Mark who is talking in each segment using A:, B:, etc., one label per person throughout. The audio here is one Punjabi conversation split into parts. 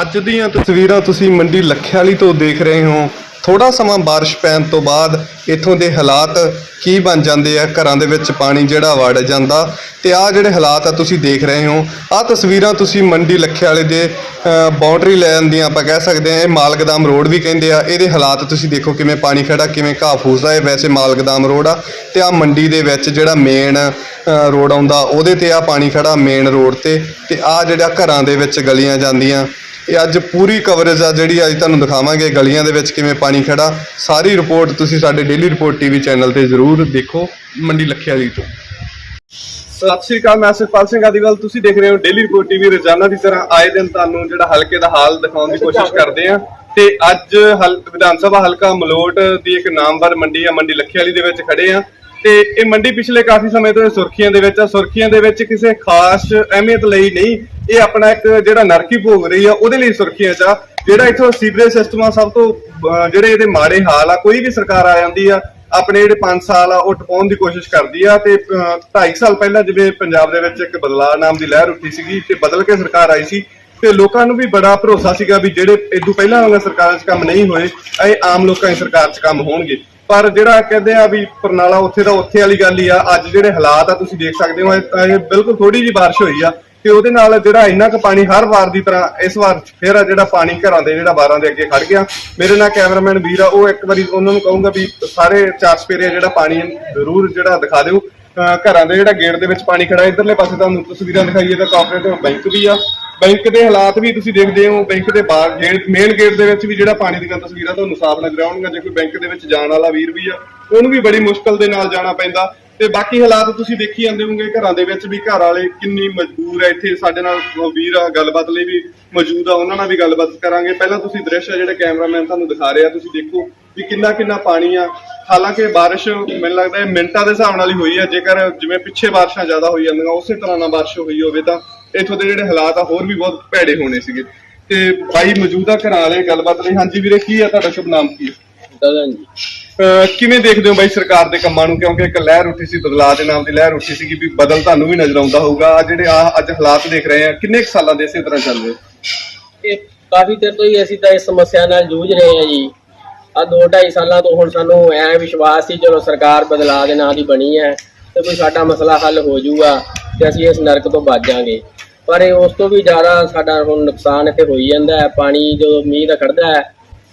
A: ਅੱਜ ਦੀਆਂ ਤਸਵੀਰਾਂ ਤੁਸੀਂ ਮੰਡੀ ਲੱਖਿਆਲੀ ਤੋਂ ਦੇਖ ਰਹੇ ਹੋ। ਥੋੜਾ ਸਮਾਂ ਬਾਰਿਸ਼ ਪੈਣ ਤੋਂ ਬਾਅਦ ਇੱਥੋਂ ਦੇ ਹਾਲਾਤ ਕੀ ਬਣ ਜਾਂਦੇ ਆ? ਘਰਾਂ ਦੇ ਵਿੱਚ ਪਾਣੀ ਜਿਹੜਾ ਵੜ ਜਾਂਦਾ ਤੇ ਆਹ ਜਿਹੜੇ ਹਾਲਾਤ ਆ ਤੁਸੀਂ ਦੇਖ ਰਹੇ ਹੋ। ਆਹ ਤਸਵੀਰਾਂ ਤੁਸੀਂ ਮੰਡੀ ਲੱਖਿਆਲੇ ਦੇ ਬਾਉਂਡਰੀ ਲਾਈਨ ਦੀਆਂ ਆਪਾਂ ਕਹਿ ਸਕਦੇ ਆ ਇਹ ਮਾਲਗਦਾਮ ਰੋਡ ਵੀ ਕਹਿੰਦੇ ਆ। ਇਹਦੇ ਹਾਲਾਤ ਤੁਸੀਂ ਦੇਖੋ ਕਿਵੇਂ ਪਾਣੀ ਖੜਾ ਕਿਵੇਂ ਘਾਹ ਫੂਸਦਾ ਹੈ। ਵੈਸੇ ਮਾਲਗਦਾਮ ਰੋਡ ਆ ਤੇ ਆ ਮੰਡੀ ਦੇ ਵਿੱਚ ਜਿਹੜਾ ਮੇਨ ਰੋਡ ਆਉਂਦਾ, ਉਹਦੇ ਤੇ ਆ ਪਾਣੀ ਖੜਾ ਮੇਨ ਰੋਡ ਤੇ ਤੇ ਆ ਜਿਹੜਾ ਘਰਾਂ ਦੇ ਵਿੱਚ ਗਲੀਆਂ ਜਾਂਦੀਆਂ। ਇਹ ਅੱਜ ਪੂਰੀ ਕਵਰੇਜ ਆ ਜਿਹੜੀ ਅੱਜ ਤੁਹਾਨੂੰ ਦਿਖਾਵਾਂਗੇ ਗਲੀਆਂ ਦੇ ਵਿੱਚ ਕਿਵੇਂ ਪਾਣੀ ਖੜਾ। ਸਾਰੀ ਰਿਪੋਰਟ ਤੁਸੀਂ ਸਾਡੇ ਡੇਲੀ ਰਿਪੋਰਟ ਟੀਵੀ ਚੈਨਲ ਤੇ ਜ਼ਰੂਰ ਦੇਖੋ ਮੰਡੀ ਲੱਖਿਆਲੀ ਤੋਂ। ਸਤਿ ਸ਼੍ਰੀ ਅਕਾਲ ਮੈਂ ਸੁਖਪਾਲ ਸਿੰਘ ਆਦੀਵਾਲ। ਤੁਸੀਂ ਦੇਖ ਰਹੇ ਹੋ ਡੇਲੀ ਰਿਪੋਰਟ ਟੀਵੀ ਰੋਜ਼ਾਨਾ ਦੀ ਤਰ੍ਹਾਂ। ਆਏ ਦਿਨ ਤੁਹਾਨੂੰ ਜਿਹੜਾ ਹਲਕੇ ਦਾ ਹਾਲ ਦਿਖਾਉਣ ਦੀ ਕੋਸ਼ਿਸ਼ ਕਰਦੇ ਆ ਤੇ ਅੱਜ ਹਲ ਵਿਧਾਨ ਸਭਾ ਹਲਕਾ ਮਲੋਟ ਦੀ ਇੱਕ ਨਾਮਵਰ ਮੰਡੀ ਆ ਮੰਡੀ ਲੱਖਿਆਲੀ ਦੇ ਵਿੱਚ ਖੜੇ ਆ ਤੇ ਇਹ ਮੰਡੀ ਪਿਛਲੇ ਕਾਫੀ ਸਮੇਂ ਤੋਂ ਇਹ ਸੁਰਖੀਆਂ ਦੇ ਵਿੱਚ ਆ। ਸੁਰਖੀਆਂ ਦੇ ਵਿੱਚ ਕਿਸੇ ਖਾਸ ਅਹਿਮੀਅਤ ਲਈ ਨਹੀਂ ਇਹ ਆਪਣਾ ਇੱਕ ਜਿਹੜਾ ਨਰਕੀ ਭੋਗ ਰਹੀ ਆ, ਉਹਦੇ ਲਈ ਸੁਰਖੀਆਂ ਚ ਆ ਜਿਹੜਾ ਇੱਥੋਂ ਸੀਵਰੇਜ ਸਿਸਟਮ ਆ ਸਭ ਤੋਂ ਜਿਹੜੇ ਇਹਦੇ ਮਾੜੇ ਹਾਲ ਆ, ਕੋਈ ਵੀ ਸਰਕਾਰ ਆ ਜਾਂਦੀ ਆ, ਆਪਣੇ ਜਿਹੜੇ 5 ਸਾਲ ਆ, ਉਹ ਟਪਾਉਣ ਦੀ ਕੋਸ਼ਿਸ਼ ਕਰਦੀ ਆ ਤੇ 2.5 ਸਾਲ ਪਹਿਲਾਂ ਜਿਵੇਂ ਪੰਜਾਬ ਦੇ ਵਿੱਚ ਇੱਕ ਬਦਲਾਅ ਨਾਮ ਦੀ ਲਹਿਰ ਉੱਠੀ ਸੀਗੀ ਤੇ ਬਦਲ ਕੇ ਸਰਕਾਰ ਆਈ ਸੀ ਤੇ ਲੋਕਾਂ ਨੂੰ ਵੀ ਬੜਾ ਭਰੋਸਾ ਸੀਗਾ ਵੀ ਜਿਹੜੇ ਇਦੋਂ ਪਹਿਲਾਂ ਵਾਲੀਆਂ ਸਰਕਾਰਾਂ 'ਚ ਕੰਮ ਨਹੀਂ ਹੋਏ, ਇਹ ਆਮ ਲੋਕਾਂ ਦੀ ਸਰਕਾਰ 'ਚ ਕੰਮ ਹੋਣਗੇ। ਪਰ ਜਿਹੜਾ ਕਹਿੰਦੇ ਆ ਵੀ ਪਰਨਾਲਾ ਉੱਥੇ ਦਾ ਉੱਥੇ ਵਾਲੀ ਗੱਲ ਹੀ ਆ, ਅੱਜ ਜਿਹੜੇ ਹਾਲਾਤ ਆ, ਤੁਸੀਂ ਦੇਖ ਸਕਦੇ ਹੋ, ਇਹ ਬਿਲਕੁਲ ਥੋੜੀ ਜਿਹੀ ਬਾਰਿਸ਼ ਹੋਈ ਆ ਤੇ ਉਹਦੇ ਨਾਲ ਜਿਹੜਾ ਇੰਨਾ ਕੁ ਪਾਣੀ ਹਰ ਵਾਰ ਦੀ ਤਰ੍ਹਾਂ, ਇਸ ਵਾਰ ਫੇਰ ਆ ਜਿਹੜਾ ਪਾਣੀ ਘਰਾਂ ਦੇ ਜਿਹੜਾ ਬਾਰਾਂ ਦੇ ਅੱਗੇ ਖੜ ਗਿਆ। ਮੇਰੇ ਨਾਲ ਕੈਮਰਾਮੈਨ ਵੀਰ ਆ, ਉਹ ਇੱਕ ਵਾਰੀ ਉਹਨਾਂ ਨੂੰ ਕਹੂੰਗਾ ਵੀ ਸਾਰੇ ਚਾਰ ਸਪੇਰੇ ਜਿਹੜਾ ਪਾਣੀ ਜ਼ਰੂਰ ਜਿਹੜਾ ਦਿਖਾ ਦਿਓ। ਅਹ ਘਰਾਂ ਦੇ ਜਿਹੜਾ ਗੇਟ ਦੇ ਵਿੱਚ ਪਾਣੀ ਖੜਾ ਇਧਰਲੇ ਪਾਸੇ ਤੁਹਾਨੂੰ ਤਸਵੀਰਾਂ ਦਿਖਾਈਏ ਤਾਂ ਕੋਆਪਰੇਟਿਵ ਬੈਂਕ ਵੀ ਆ। ਬੈਂਕ ਦੇ ਹਾਲਾਤ ਵੀ ਤੁਸੀਂ ਦੇਖਦੇ ਹੋ, ਬੈਂਕ ਦੇ ਬਾਹਰ ਗੇਟ ਮੇਨ ਗੇਟ ਦੇ ਵਿੱਚ ਵੀ ਜਿਹੜਾ ਪਾਣੀ ਦੀਆਂ ਤਸਵੀਰਾਂ ਤੁਹਾਨੂੰ ਸਾਫ਼ ਨਜ਼ਰ ਆਉਣਗੀਆਂ ਜੇ ਕੋਈ ਬੈਂਕ ਦੇ ਵਿੱਚ ਜਾਣ ਵਾਲਾ ਵੀਰ ਵੀ ਆ, ਉਹਨੂੰ ਵੀ ਬੜੀ ਮੁਸ਼ਕਲ ਦੇ ਨਾਲ ਜਾਣਾ ਪੈਂਦਾ। ਤੇ ਬਾਕੀ ਹਾਲਾਤ ਤੁਸੀਂ ਦੇਖੀ ਜਾਂਦੇ ਹੋਗੇ ਘਰਾਂ ਦੇ ਵਿੱਚ ਵੀ ਘਰ ਵਾਲੇ ਕਿੰਨੀ ਮਜਬੂਰ ਹੈ ਇੱਥੇ ਸਾਡੇ ਨਾਲ ਵੀਰ ਆ, ਗੱਲਬਾਤ ਲਈ ਵੀ ਮੌਜੂਦ ਆ, ਉਹਨਾਂ ਨਾਲ ਵੀ ਗੱਲਬਾਤ ਕਰਾਂਗੇ। ਪਹਿਲਾਂ ਤੁਸੀਂ ਦ੍ਰਿਸ਼ ਆ ਜਿਹੜੇ ਕੈਮਰਾਮੈਨ ਤੁਹਾਨੂੰ ਦਿਖਾ ਰਿਹਾ ਤੁਸੀਂ ਦੇਖੋ ਵੀ ਕਿੰਨਾ ਕਿੰਨਾ ਪਾਣੀ ਆ। ਹਾਲਾਂਕਿ ਬਾਰਿਸ਼ ਮੈਨੂੰ ਲੱਗਦਾ ਹੈ ਮਿੰਟਾਂ ਦੇ ਹਿਸਾਬ ਨਾਲ ਹੀ ਹੋਈ ਹੈ ਜੇਕਰ ਜਿਵੇਂ ਪਿੱਛੇ ਬਾਰਿਸ਼ਾਂ ਜ਼ਿਆਦਾ ਹੋਈ ਜਾਂਦੀਆਂ, ਉਸੇ ਤਰ੍ਹਾਂ ਨਾਲ ਬਾਰਿਸ਼ ਹੋਈ ਹੋਵੇ ਤਾਂ ਇੱਥੋਂ ਦੇ ਜਿਹੜੇ ਹਾਲਾਤ ਆ, ਹੋਰ ਵੀ ਬਹੁਤ ਭੈੜੇ ਹੋਣੇ ਸੀਗੇ। ਤੇ ਬਾਈ ਮੌਜੂਦਾ ਘਰਾਂ ਵਾਲੇ ਗੱਲਬਾਤ ਲਈ, ਹਾਂਜੀ ਵੀਰੇ, ਕੀ ਆ ਤੁਹਾਡਾ ਸ਼ੁਭ ਨਾਮ ਕੀ ਹੈ
B: ਦਦਨ ਜੀ
A: ਅਹ ਕਿਵੇਂ ਦੇਖਦੇ ਹੋ ਬਾਈ ਸਰਕਾਰ ਦੇ ਕੰਮਾਂ ਨੂੰ? ਕਿਉਂਕਿ ਇੱਕ ਲਹਿਰ ਉੱਠੀ ਸੀ ਬਦਲਾਅ ਦੇ ਨਾਮ ਦੀ ਲਹਿਰ ਉੱਠੀ ਸੀ ਕਿ ਵੀ ਬਦਲ ਤੁਹਾਨੂੰ ਵੀ ਨਜ਼ਰ ਆਉਂਦਾ ਹੋਊਗਾ। ਆ ਜਿਹੜੇ ਆ ਅੱਜ ਹਾਲਾਤ ਦੇਖ ਰਹੇ ਆ ਕਿੰਨੇ ਕੁ ਸਾਲਾਂ ਦੇ ਇਸੇ ਤਰ੍ਹਾਂ ਚੱਲ ਰਹੇ?
B: ਇਹ ਕਾਫੀ ਦੇਰ ਤੋਂ ਹੀ ਅਸੀਂ ਤਾਂ ਇਸ ਸਮੱਸਿਆ ਨਾਲ ਜੂਝ ਰਹੇ ਹਾਂ ਜੀ। ਆ ਦੋ ਢਾਈ ਸਾਲਾਂ ਤੋਂ ਹੁਣ ਸਾਨੂੰ ਐ ਵਿਸ਼ਵਾਸ ਸੀ ਚਲੋ ਸਰਕਾਰ ਬਦਲਾਅ ਦੇ ਨਾਂ ਦੀ ਬਣੀ ਹੈ ਤੇ ਕੋਈ ਸਾਡਾ ਮਸਲਾ ਹੱਲ ਹੋ ਜਾਊਗਾ ਤੇ ਅਸੀਂ ਇਸ ਨਰਕ ਤੋਂ ਬਚ ਜਾਾਂਗੇ ਪਰ ਇਹ ਉਸ ਤੋਂ ਵੀ ਜ਼ਿਆਦਾ ਸਾਡਾ ਹੁਣ ਨੁਕਸਾਨ ਇੱਥੇ ਹੋਈ ਜਾਂਦਾ ਹੈ। ਪਾਣੀ ਜਦੋਂ ਮੀਂਹ ਦਾ ਖੜਦਾ ਹੈ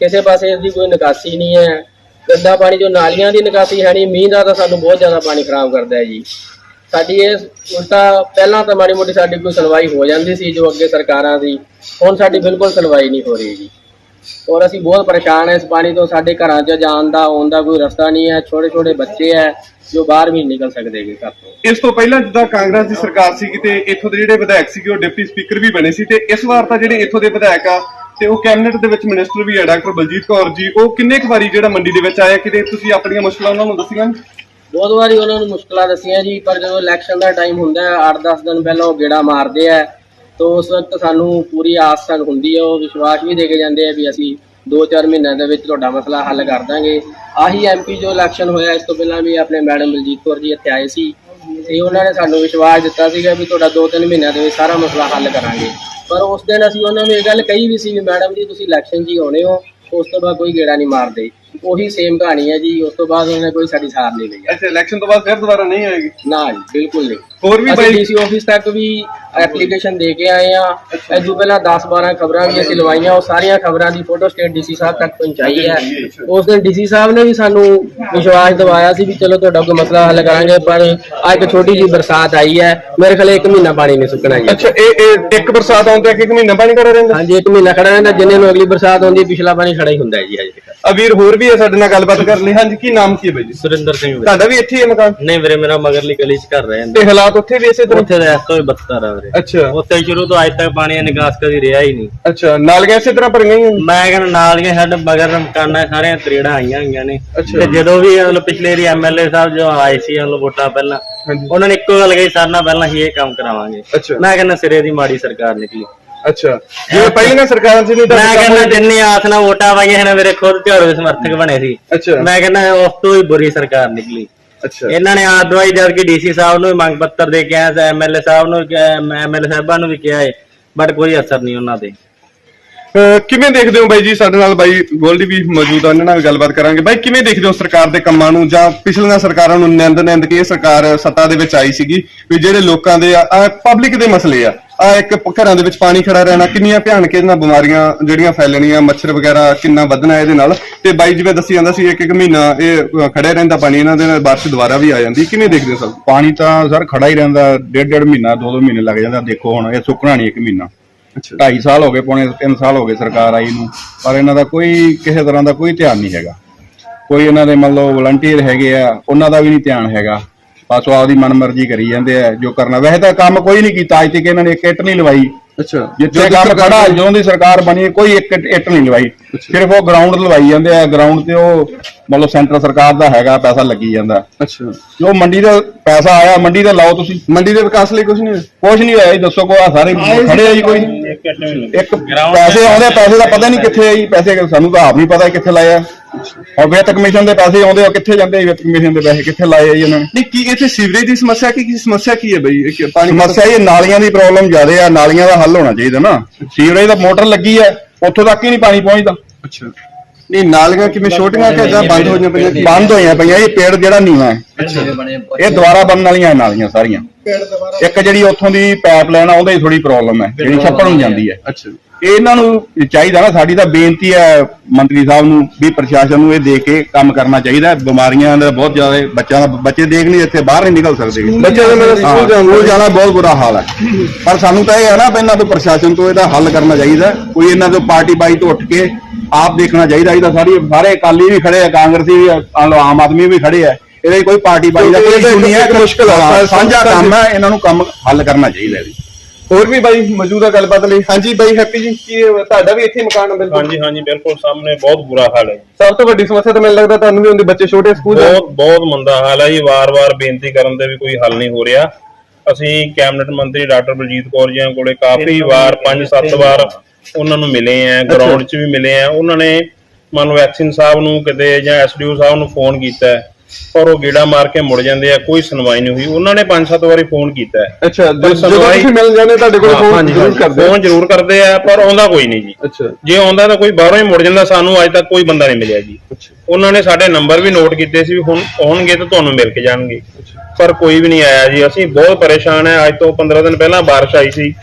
B: ਕਿਸੇ ਪਾਸੇ ਦੀ ਕੋਈ ਨਿਕਾਸੀ ਨਹੀਂ ਹੈ। ਗੰਦਾ ਪਾਣੀ ਜੋ ਨਾਲੀਆਂ ਦੀ ਨਿਕਾਸੀ ਹੈ ਨਹੀਂ, ਮੀਂਹ ਦਾ ਤਾਂ ਸਾਨੂੰ ਬਹੁਤ ਜ਼ਿਆਦਾ ਪਾਣੀ ਖਰਾਬ ਕਰਦਾ ਹੈ ਜੀ। ਸਾਡੀ ਇਹ ਉਲਟਾ ਪਹਿਲਾਂ ਤਾਂ ਮਾੜੀ ਮੋਟੀ ਸਾਡੀ ਕੋਈ ਸੁਣਵਾਈ ਹੋ ਜਾਂਦੀ ਸੀ ਜੋ ਅੱਗੇ ਸਰਕਾਰਾਂ ਦੀ, ਹੁਣ ਸਾਡੀ ਬਿਲਕੁਲ ਸੁਣਵਾਈ ਨਹੀਂ ਹੋ ਰਹੀ ਜੀ। ਔਰ ਅਸੀਂ ਬਹੁਤ ਪਰੇਸ਼ਾਨ ਹਾਂ ਇਸ ਪਾਣੀ ਤੋਂ, ਸਾਡੇ ਘਰਾਂ 'ਚ ਜਾਣ ਦਾ, ਆਉਣ ਦਾ ਕੋਈ ਰਸਤਾ ਨਹੀਂ ਹੈ। ਛੋਟੇ ਛੋਟੇ ਬੱਚੇ ਹੈ ਜੋ ਬਾਹਰ ਵੀ ਨਹੀਂ ਨਿਕਲ ਸਕਦੇ ਘਰ ਤੋਂ।
A: ਇਸ ਤੋਂ ਪਹਿਲਾਂ ਜਿੱਦਾਂ ਕਾਂਗਰਸ ਦੀ ਸਰਕਾਰ ਸੀ ਤੇ ਇੱਥੋਂ ਦੇ ਜਿਹੜੇ ਵਿਧਾਇਕ ਸੀਗੇ, ਉਹ ਡਿਪਟੀ ਸਪੀਕਰ ਵੀ ਬਣੇ ਸੀ ਤੇ ਇਸ ਵਾਰ ਤਾਂ ਜਿਹੜੇ ਇੱਥੋਂ ਦੇ ਵਿਧਾਇਕ ਆ ਤੇ ਉਹ ਕੈਬਨਿਟ ਦੇ ਵਿੱਚ ਮਿਨਿਸਟਰ ਵੀ ਹੈ, ਡਾਕਟਰ ਬਲਜੀਤ ਕੌਰ ਜੀ। ਉਹ ਕਿੰਨੇ ਕੁ ਵਾਰੀ ਜਿਹੜਾ ਮੰਡੀ ਦੇ ਵਿੱਚ ਆਇਆ? ਕਿਤੇ ਤੁਸੀਂ ਆਪਣੀਆਂ ਮੁਸ਼ਕਲਾਂ ਉਹਨਾਂ ਨੂੰ ਦੱਸੀਆਂ
B: ਬਹੁਤ ਵਾਰੀ ਉਹਨਾਂ ਨੂੰ ਮੁਸ਼ਕਲਾਂ ਦੱਸੀਆਂ ਜੀ, ਪਰ ਜਦੋਂ ਇਲੈਕਸ਼ਨ ਦਾ ਟਾਈਮ ਹੁੰਦਾ ਹੈ 8-10 ਦਿਨ ਪਹਿਲਾਂ ਉਹ ਗੇੜਾ ਮਾਰਦੇ ਆ, ਤਾਂ ਉਸ ਵਕਤ ਸਾਨੂੰ ਪੂਰੀ ਆਸ ਸਾਨੂੰ ਹੁੰਦੀ ਹੈ, ਉਹ ਵਿਸ਼ਵਾਸ ਵੀ ਦੇ ਕੇ ਜਾਂਦੇ ਆ ਵੀ ਅਸੀਂ 2-4 ਮਹੀਨਿਆਂ ਦੇ ਵਿੱਚ ਤੁਹਾਡਾ ਮਸਲਾ ਹੱਲ ਕਰ ਦਾਂਗੇ। ਆਹੀ ਐਮਪੀ ਜੋ ਇਲੈਕਸ਼ਨ ਹੋਇਆ, ਇਸ ਤੋਂ ਪਹਿਲਾਂ ਵੀ ਆਪਣੇ ਮੈਡਮ ਬਲਜੀਤ ਕੌਰ ਜੀ ਇੱਥੇ ਆਏ ਸੀ। ਤੇ ਉਹਨਾਂ ਨੇ ਸਾਨੂੰ ਵਿਸ਼ਵਾਸ ਦਿੱਤਾ ਸੀਗਾ ਵੀ ਤੁਹਾਡਾ 2-3 ਮਹੀਨਿਆਂ ਦੇ ਵਿੱਚ ਸਾਰਾ ਮਸਲਾ ਹੱਲ ਕਰਾਂਗੇ। ਪਰ ਉਸ ਦਿਨ ਅਸੀਂ ਉਹਨਾਂ ਨੂੰ ਇਹ ਗੱਲ ਕਹੀ ਵੀ ਸੀ ਵੀ, ਮੈਡਮ ਜੀ, ਤੁਸੀਂ ਇਲੈਕਸ਼ਨ 'ਚ ਹੀ ਆਉਣੇ ਹੋ। ਉਸ ਤੋਂ ਬਾਅਦ ਕੋਈ ਗੇੜਾ ਨਹੀਂ ਮਾਰਦੇ। ਉਹੀ ਸੇਮ ਕਹਾਣੀ ਹੈ ਜੀ ਉਸ ਤੋਂ ਬਾਅਦ ਉਹਨਾਂ ਨੇ ਕੋਈ ਸਾਡੀ ਸਾਰ ਨਹੀਂ ਲਈ।
A: ਅੱਛਾ ਇਲੈਕਸ਼ਨ ਤੋਂ ਬਾਅਦ ਫਿਰ ਦੁਬਾਰਾ ਨਹੀਂ ਆਏਗੀ?
B: ਨਾ ਜੀ ਬਿਲਕੁਲ ਨਹੀਂ।
A: ਹੋਰ ਵੀ
B: ਅਸੀਂ
A: ਬਾਈ
B: ਡੀਸੀ ਆਫਿਸ ਤੱਕ ਵੀ ਐਪਲੀਕੇਸ਼ਨ ਦੇ ਕੇ ਆਏ ਆ ਐਜੂ ਪਹਿਲਾਂ 10 12 ਖਬਰਾਂ ਵੀ ਅਸੀਂ ਲਵਾਈਆਂ ਉਹ ਸਾਰੀਆਂ ਖਬਰਾਂ ਦੀ ਫੋਟੋ ਸਟੇਟ ਡੀਸੀ ਸਾਹਿਬ ਤੱਕ ਪਹੁੰਚਾਈ ਹੈ। ਉਸ ਦਿਨ ਡੀਸੀ ਸਾਹਿਬ ਨੇ ਵੀ ਸਾਨੂੰ ਵਿਸ਼ਵਾਸ ਦਿਵਾਇਆ ਸੀ ਵੀ ਚਲੋ ਤੁਹਾਡਾ ਕੋਈ ਮਸਲਾ ਹੱਲ ਕਰਾਂਗੇ ਪਰ ਅੱਜ ਇੱਕ ਛੋਟੀ ਜਿਹੀ ਬਰਸਾਤ ਆਈ ਹੈ। ਮੇਰੇ ਖਿਆਲ ਇੱਕ ਮਹੀਨਾ ਪਾਣੀ ਨਹੀਂ ਸੁੱਕਣਾ ਜੀ।
A: ਅੱਛਾ ਇਹ ਇਹ ਇੱਕ ਬਰਸਾਤ ਆਉਂਦੇ ਇੱਕ ਇੱਕ ਮਹੀਨਾ ਪਾਣੀ ਖੜਾ ਰਹਿੰਦਾ?
B: ਹਾਂਜੀ ਇੱਕ ਮਹੀਨਾ ਖੜਾ ਰਹਿੰਦਾ ਜਿੰਨੇ ਨੂੰ ਅਗਲੀ ਬਰਸਾਤ ਆਉਂਦੀ ਹੈ ਪਿਛਲਾ ਪਾਣੀ ਖੜਾ ਹੀ ਹੁੰਦਾ ਹੈ ਜੀ ਅਜੇ ਤੱਕ।
A: ਆ ਵੀਰ ਹੋਰ ਵੀ ਹੈ ਸਾਡੇ ਨਾਲ ਗੱਲਬਾਤ ਕਰਨ ਲਈ। ਹਾਂਜੀ ਕੀ ਨਾਮ ਕੀ ਹੈ ਬਾਈ ਜੀ?
C: ਸੁਰਿੰਦਰ ਸਿੰਘ ਵੀਰੇ।
A: ਤੁਹਾਡਾ ਵੀ ਇੱਥੇ ਹੀ ਹੈ ਮਕਾਨ?
C: ਨਹੀਂ ਵੀਰੇ ਮੇਰਾ ਮਗਰਲੀ ਗਲੀ ਚ ਘਰ ਰਹੇ ਨੇ
A: ਤੇ ਹਾਲਾਤ ਉੱਥੇ ਵੀ ਇਸੇ ਤਰ੍ਹਾਂ?
C: ਉੱਥੇ ਦਾ ਇਸ ਤੋਂ ਵੀ ਬੱਤਰ ਆ ਵੀਰੇ।
A: ਅੱਛਾ।
C: ਉੱਥੇ ਸ਼ੁਰੂ ਤੋਂ ਅੱਜ ਤੱਕ ਪਾਣੀ ਦਾ ਨਿਕਾਸ ਕਦੀ ਰਿਹਾ ਹੀ ਨਹੀਂ।
A: ਅੱਛਾ ਨਾਲੀਆਂ ਇਸੇ ਤਰ੍ਹਾਂ ਭਰੀਆਂ ਹੀ ਹਨ
C: ਮੈਂ ਕਹਿੰਦਾ ਨਾਲੀਆਂ ਸਾਡੇ ਮਗਰ ਮਕਾਨਾਂ ਸਾਰੀਆਂ ਤਰੇੜਾਂ ਆਈਆਂ ਹੋਈਆਂ ਨੇ।
A: ਅੱਛਾ।
C: ਤੇ ਜਦੋਂ ਵੀ ਮਤਲਬ ਪਿਛਲੇ ਰੀ ਐਮਐਲਏ ਸਾਹਿਬ ਜੋ ਆਏ ਸੀ ਮਤਲਬ ਵੋਟਾਂ ਪਹਿਲਾਂ
A: ਹਾਂਜੀ।
C: ਉਹਨਾਂ ਨੇ ਇੱਕੋ ਗੱਲ ਕਹੀ ਸਾਡੇ ਨਾਲ ਪਹਿਲਾਂ ਹੀ ਇਹ ਕੰਮ ਕਰਾਵਾਂਗੇ।
A: ਅੱਛਾ।
C: ਮੈਂ ਕਹਿੰਦਾ ਸਿਰੇ ਦੀ ਮਾੜੀ ਸਰਕਾਰ ਨਿਕਲੀ।
A: ਅੱਛਾ। ਜਿਵੇਂ ਪਹਿਲੀਆਂ ਸਰਕਾਰਾਂ ਸੀ ਨਹੀਂ ਤਾਂ
C: ਮੈਂ ਕਹਿੰਦਾ ਜਿੰਨੀ ਆਸ ਨਾਲ ਵੋਟਾਂ ਪਾਈਆਂ ਨੇ ਮੇਰੇ ਖੁਦ ਝਾੜੂ ਦੇ ਸਮਰਥਕ ਬਣੇ ਸੀ।
A: ਅੱਛਾ।
C: ਮੈਂ ਕਹਿੰਦਾ ਉਸ ਤੋਂ ਹੀ ਬੁਰੀ ਸਰਕਾਰ ਨਿਕਲੀ।
A: ਅੱਛਾ।
C: ਇਹਨਾਂ ਨੇ ਆਪ ਦਵਾਈ ਜਦ ਕਿ ਡੀਸੀ ਸਾਹਿਬ ਨੂੰ ਵੀ ਮੰਗ ਪੱਤਰ ਦੇ ਕੇ ਆਇਆ ਐਮਐਲਏ ਸਾਹਿਬ ਨੂੰ ਐਮਐਲਏ ਸਾਹਿਬਾਂ ਨੂੰ ਵੀ ਕਿਹਾ ਹੈ ਬਟ ਕੋਈ ਅਸਰ ਨਹੀਂ ਉਹਨਾਂ
A: ਅਹ ਕਿਵੇਂ ਦੇਖਦੇ ਹੋ ਬਾਈ ਜੀ ਸਾਡੇ ਨਾਲ ਬਾਈ ਗੋਲਡੀ ਵੀ ਮੌਜੂਦ ਆ ਉਹਨਾਂ ਨਾਲ ਗੱਲਬਾਤ ਕਰਾਂਗੇ। ਬਾਈ ਕਿਵੇਂ ਦੇਖਦੇ ਹੋ ਸਰਕਾਰ ਦੇ ਕੰਮਾਂ ਨੂੰ? ਜਾਂ ਪਿਛਲੀਆਂ ਸਰਕਾਰਾਂ ਨੂੰ ਨਿੰਦ ਨਿੰਦ ਕੇ ਇਹ ਸਰਕਾਰ ਸੱਤਾ ਦੇ ਵਿੱਚ ਆਈ ਸੀਗੀ ਵੀ ਜਿਹੜੇ ਲੋਕਾਂ ਦੇ ਆ ਪਬਲਿਕ ਦੇ ਮਸਲੇ ਆ ਆ ਇੱਕ ਘਰਾਂ ਦੇ ਵਿੱਚ ਪਾਣੀ ਖੜਾ ਰਹਿਣਾ ਕਿੰਨੀਆਂ ਭਿਆਨਕ ਇਹਨਾਂ ਬਿਮਾਰੀਆਂ ਜਿਹੜੀਆਂ ਫੈਲਣੀਆਂ ਮੱਛਰ ਵਗੈਰਾ ਕਿੰਨਾ ਵਧਣਾ ਇਹਦੇ ਨਾਲ। ਤੇ ਬਾਈ ਜਿਵੇਂ ਦੱਸੀ ਜਾਂਦਾ ਸੀ ਇੱਕ ਇੱਕ ਮਹੀਨਾ ਇਹ ਅ, ਖੜਿਆ ਰਹਿੰਦਾ ਪਾਣੀ ਇਹਨਾਂ ਦੇ ਨਾਲ ਬਾਰਿਸ਼ ਦੁਬਾਰਾ ਵੀ ਆ ਜਾਂਦੀ। ਕਿਵੇਂ ਦੇਖਦੇ ਸਭ
D: ਪਾਣੀ ਤਾਂ ਸਰ ਖੜਾ ਹੀ ਰਹਿੰਦਾ ਡੇਢ ਡੇਢ ਮਹੀਨਾ ਦੋ ਦੋ ਮਹੀਨੇ ਲੱਗ ਜਾਂਦਾ ਦੇਖੋ ਹੁਣ ਇਹ ਸੁੱਕਣਾ ਨਹੀਂ ਇੱਕ ਮਹੀਨਾ।
A: ਅੱਛਾ।
D: 2.5 ਸਾਲ ਹੋ ਗਏ ਪੌਣੇ 3 ਸਾਲ ਹੋ ਗਏ ਸਰਕਾਰ ਆਈ ਨੂੰ। ਪਰ ਇਹਨਾਂ ਦਾ ਕੋਈ ਕਿਸੇ ਤਰ੍ਹਾਂ ਦਾ ਕੋਈ ਧਿਆਨ ਨਹੀਂ ਹੈਗਾ। ਕੋਈ ਇਹਨਾਂ ਦੇ ਮੰਨ ਲਓ ਵਲੰਟੀਅਰ ਹੈਗੇ ਆ ਉਹਨਾਂ ਦਾ ਵੀ ਨਹੀਂ ਧਿਆਨ ਹੈਗਾ। ਬਸ ਉਹ ਆਪਦੀ ਮਨਮਰਜ਼ੀ ਕਰੀ ਜਾਂਦੇ ਆ ਜੋ ਕਰਨਾ। ਵੈਸੇ ਤਾਂ ਕੰਮ ਕੋਈ ਨਹੀਂ ਕੀਤਾ ਅੱਜ ਤੱਕ ਇਹਨਾਂ ਨੇ ਇੱਕ ਇੱਟ ਨਹੀਂ ਲਵਾਈ।
A: ਅੱਛਾ।
D: ਜਿੱਥੇ ਕੰਮ ਖੜਾ ਜਦੋਂ ਦੀ ਸਰਕਾਰ ਬਣੀ ਹੈ, ਕੋਈ ਇੱਕ ਇੱਟ ਨਹੀਂ ਲਵਾਈ। ਸਿਰਫ ਉਹ ਗਰਾਊਂਡ ਲਵਾਈ ਜਾਂਦੇ ਆ ਗਰਾਊਂਡ ਤੇ ਉਹ ਮੰਨ ਲਓ ਸੈਂਟਰ ਸਰਕਾਰ ਦਾ ਹੈਗਾ ਪੈਸਾ ਲੱਗੀ ਜਾਂਦਾ।
A: ਅੱਛਾ।
D: ਜੋ ਮੰਡੀ ਦਾ ਪੈਸਾ ਆਇਆ ਮੰਡੀ ਦਾ ਲਾਓ ਤੁਸੀਂ।
A: ਮੰਡੀ ਦੇ ਵਿਕਾਸ ਲਈ ਕੁਝ ਨਹੀਂ ਹੋਇਆ?
D: ਕੁਛ ਨਹੀਂ ਹੋਇਆ ਜੀ ਦੱਸੋ ਕੋ ਆ ਸਾਰੇ ਖੜੇ ਆ ਜੀ ਕੋਈ। ਇੱਕ ਪੈਸੇ ਆਉਂਦੇ ਪੈਸੇ ਦਾ ਪਤਾ ਨਹੀਂ ਕਿੱਥੇ ਆ ਜੀ ਪੈਸੇ ਸਾਨੂੰ ਤਾਂ ਆਪ ਨਹੀਂ ਪਤਾ ਕਿੱਥੇ ਲਾਏ ਆ। ਔਰ ਵਿੱਤ ਕਮਿਸ਼ਨ ਦੇ ਪੈਸੇ ਆਉਂਦੇ ਆ ਕਿੱਥੇ ਜਾਂਦੇ ਆ ਵਿੱਤ ਕਮਿਸ਼ਨ ਦੇ ਪੈਸੇ ਕਿੱਥੇ ਲਾਏ ਆ ਜੀ ਉਹਨਾਂ ਨੇ?
A: ਨਹੀਂ ਕੀ ਇੱਥੇ ਸੀਵਰੇਜ ਦੀ ਸਮੱਸਿਆ ਕੀ ਕੀ ਸਮੱਸਿਆ ਕੀ ਹੈ ਬਈ? ਪਾਣੀ
D: ਸਮੱਸਿਆ ਇਹ ਨਾਲੀਆਂ ਦੀ ਪ੍ਰੋਬਲਮ ਜ਼ਿਆਦਾ ਆ ਨਾਲੀਆਂ ਦਾ ਹੱਲ ਹੋਣਾ ਚਾਹੀਦਾ ਨਾ। ਸੀਵਰੇਜ ਦਾ ਮੋਟਰ ਲੱਗੀ ਆ ਉੱਥੋਂ ਤੱਕ ਹੀ ਨਹੀਂ ਪਾਣੀ ਪਹੁੰਚਦਾ।
A: ਅੱਛਾ। ਨਹੀਂ ਨਾਲੀਆਂ ਕਿਵੇਂ ਛੋਟੀਆਂ ਕਿ ਜਾਂ ਬੰਦ ਹੋਈਆਂ ਪਈਆਂ ਕੀ?
D: ਬੰਦ ਹੋਈਆਂ ਪਈਆਂ ਇਹ ਪੇੜ ਜਿਹੜਾ ਨੀਵਾ ਹੈ। ਇਹ ਦੁਬਾਰਾ ਬਣਨ ਵਾਲੀਆਂ ਨਾਲੀਆਂ ਸਾਰੀਆਂ। ਇੱਕ ਜਿਹੜੀ ਉੱਥੋਂ ਦੀ ਪਾਈਪ ਲਾਈਨ ਆ ਉਹਦਾ ਹੀ ਥੋੜੀ ਪ੍ਰੋਬਲਮ ਹੈ ਜਿਹੜੀ ਛੱਪੜ ਨੂੰ ਜਾਂਦੀ ਹੈ।
A: ਅੱਛਾ
D: ਇਹ ਇਹਨਾਂ ਨੂੰ ਚਾਹੀਦਾ ਨਾ ਸਾਡੀ ਤਾਂ ਬੇਨਤੀ ਹੈ ਮੰਤਰੀ ਸਾਹਿਬ ਨੂੰ ਵੀ ਪ੍ਰਸ਼ਾਸਨ ਨੂੰ ਇਹ ਦੇਖ ਕੇ ਕੰਮ ਕਰਨਾ ਚਾਹੀਦਾ ਹੈ। ਬਿਮਾਰੀਆਂ ਦਾ ਬਹੁਤ ਜ਼ਿਆਦਾ ਬੱਚਿਆਂ ਦਾ ਬੱਚੇ ਦੇਖ ਨਹੀਂ ਇੱਥੇ ਬਾਹਰ ਨਹੀਂ ਨਿਕਲ ਸਕਦੇ।
A: ਬੱਚਿਆਂ ਦਾ ਮੇਰਾ ਸਕੂਲ ਜਾਣ।
D: ਸਕੂਲ ਜਾਣਾ ਬਹੁਤ ਬੁਰਾ ਹਾਲ ਹੈ। ਪਰ ਸਾਨੂੰ ਤਾਂ ਇਹ ਹੈ ਨਾ ਵੀ ਇਹਨਾਂ ਤੋਂ ਪ੍ਰਸ਼ਾਸਨ ਤੋਂ ਇਹਦਾ ਹੱਲ ਕਰਨਾ ਚਾਹੀਦਾ ਹੈ। ਕੋਈ ਇਹਨਾਂ ਤੋਂ ਪਾਰਟੀ ਬਾਈ ਤੋਂ ਉੱਠ ਕੇ ਆਪ ਦੇਖਣਾ ਚਾਹੀਦਾ ਇਹਦਾ ਸਾਰੀ ਸਾਰੇ ਅਕਾਲੀ ਵੀ ਖੜੇ ਆ ਕਾਂਗਰਸੀ ਵੀ ਆ, ਆਮ ਆਦਮੀ ਵੀ ਖੜੇ ਆ। ਇਹਦੇ ਕੋਈ ਪਾਰਟੀ ਬਾਈ ਦਾ
A: ਕਿਉਂਕਿ
D: ਕੋਈ issue ਨਹੀਂ ਹੈ
A: ਇੱਕ ਮੁਸ਼ਕਿਲ ਆ।
D: ਹਾਂ, ਸਾਂਝਾ ਕੰਮ ਹੈ ਇਹਨਾਂ ਨੂੰ ਕੰਮ ਹੱਲ ਕਰਨਾ ਚਾਹੀਦਾ ਇਹਦੀ
A: ਹੋਰ ਵੀ ਬਾਈ ਮੌਜੂਦਾ ਗੱਲਬਾਤ ਲਈ। ਹਾਂਜੀ ਬਾਈ ਹੈਪੀ ਜੀ ਕੀ ਤੁਹਾਡਾ ਵੀ ਇੱਥੇ ਹੀ ਮਕਾਨ ਬਿਲਕੁਲ?
E: ਹਾਂਜੀ ਹਾਂਜੀ ਬਿਲਕੁਲ ਸਾਹਮਣੇ ਬਹੁਤ ਬੁਰਾ ਹਾਲ ਹੈ ਜੀ।
A: ਸਭ ਤੋਂ ਵੱਡੀ ਸਮੱਸਿਆ ਤਾਂ ਮੈਨੂੰ ਲੱਗਦਾ ਤੁਹਾਨੂੰ ਵੀ ਹੁੰਦੀ ਬੱਚੇ ਛੋਟੇ ਸਕੂਲ
E: ਬਹੁਤ ਬਹੁਤ ਮੰਦਾ ਹਾਲ ਹੈ ਜੀ। ਵਾਰ-ਵਾਰ ਬੇਨਤੀ ਕਰਨ ਦੇ ਵੀ ਕੋਈ ਹੱਲ ਨਹੀਂ ਹੋ ਰਿਹਾ। ਅਸੀਂ ਕੈਬਨਿਟ ਮੰਤਰੀ ਡਾਕਟਰ ਬਲਜੀਤ ਕੌਰ ਜੀ ਕੋਲੇ ਕਾਫੀ ਵਾਰ 5-7 ਵਾਰ ਉਹਨਾਂ ਨੂੰ ਮਿਲੇ ਆ ਗਰਾਊਂਡ 'ਚ ਵੀ ਮਿਲੇ ਆ। ਉਹਨਾਂ ਨੇ ਮੰਨ ਲਓ ਐਕਸ਼ਨ ਸਾਹਿਬ ਨੂੰ ਕਿਤੇ ਜਾਂ ਐਸਡੀਓ ਸਾਹਿਬ ਨੂੰ ਫੋਨ ਕੀਤਾ ਹੈ, ਪਰ ਉਹ ਗੇੜਾ ਮਾਰ ਕੇ ਮੁੜ ਜਾਂਦੇ ਆ ਕੋਈ ਸੁਣਵਾਈ ਨਹੀਂ ਹੋਈ। ਉਹਨਾਂ ਨੇ 5-7 ਵਾਰੀ ਫੋਨ ਕੀਤਾ ਹੈ।
A: ਅੱਛਾ ਜਦੋਂ
E: ਸੁਣਵਾਈ-
A: ਤੁਸੀਂ ਮਿਲ ਜਾਂਦੇ ਤੁਹਾਡੇ ਕੋਲ ਫੋਨ
E: ਹਾਂਜੀ,
A: ਜ਼ਰੂਰ ਕਰਦੇ
E: ਫੋਨ ਜ਼ਰੂਰ ਕਰਦੇ ਆ ਪਰ ਆਉਂਦਾ ਕੋਈ ਨਹੀਂ ਜੀ।
A: ਅੱਛਾ।
E: ਜੇ ਆਉਂਦਾ ਤਾਂ ਕੋਈ ਬਾਹਰੋਂ ਹੀ ਮੁੜ ਜਾਂਦਾ ਸਾਨੂੰ ਅੱਜ ਤੱਕ ਕੋਈ ਬੰਦਾ ਨਹੀਂ ਮਿਲਿਆ ਜੀ।
A: ਅੱਛਾ।
E: ਉਹਨਾਂ ਨੇ ਸਾਡੇ ਨੰਬਰ ਵੀ ਨੋਟ ਕੀਤੇ ਸੀ ਵੀ ਹੁਣ ਆਉਣਗੇ ਤਾਂ ਤੁਹਾਨੂੰ ਮਿਲ ਕੇ ਜਾਣਗੇ। ਪਰ ਕੋਈ ਵੀ ਨਹੀਂ ਆਇਆ ਜੀ। ਅਸੀਂ ਬਹੁਤ ਪਰੇਸ਼ਾਨ ਹੈ ਅੱਜ ਤੋਂ 15 ਦਿਨ ਪਹਿਲਾਂ ਬਾਰਿਸ਼ ਆਈ ਸੀ।